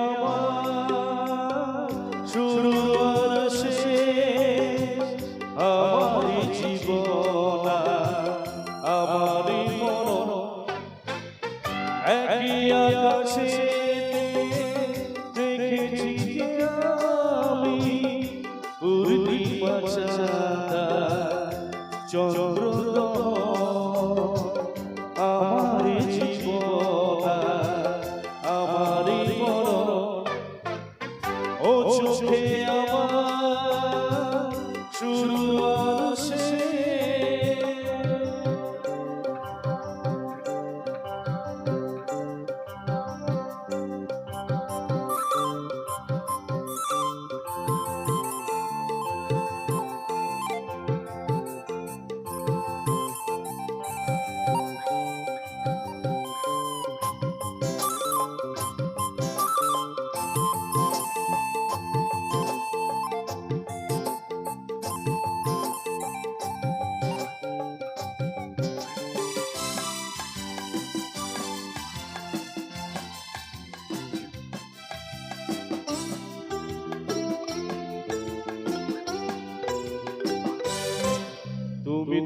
어저께야와 주로 하신 어린이 집어 আমার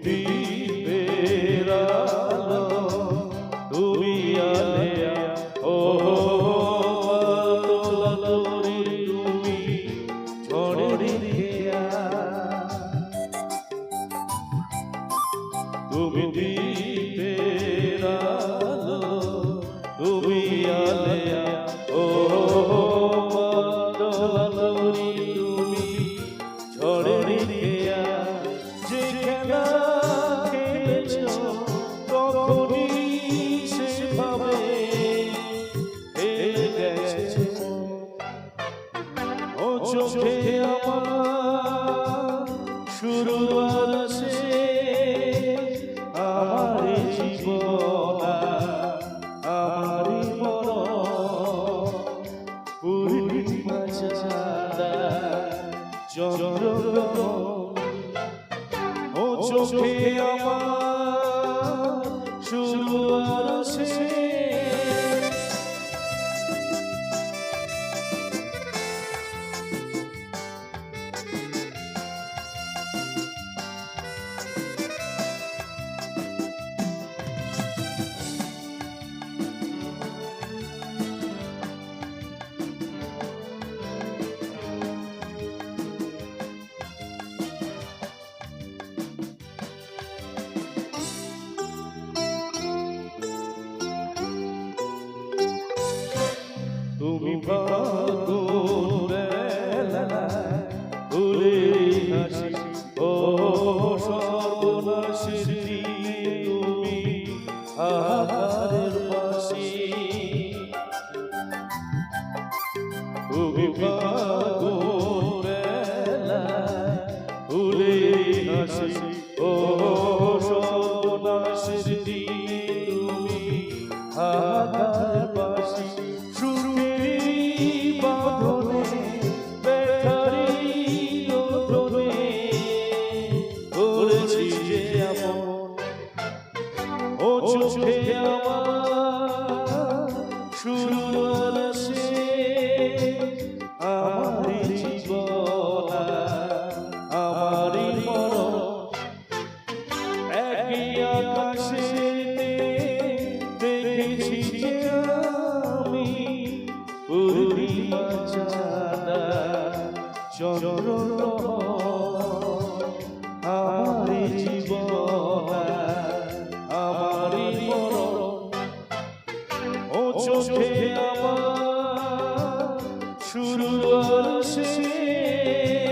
দীপের আলো তুমি আলেয়া ও তোলালোরে তুমি ঝড়ের দিয়া তুমি দীপের আলো তুমি আলেয়া ও তোলালোরে তুমি ঝড়ের দিয়া যে খেলা চোখে আমার শুরু আর আমার জীবন আমার মরণ পূর্ণিমা চাঁদা চন্দ্র ও চোখে আমার শুরু তুমি ফাগুন বেলায় উড়ে হাসি ও সর্বনাশের দিনে তুমি আহারের বাসি তুমি ফাগুন যে আমি পূর্ণিমা চাঁদা, চন্দ্র আমার জীবন, আমার মরণ। ও চোখে আমার শুরু আর শেষ।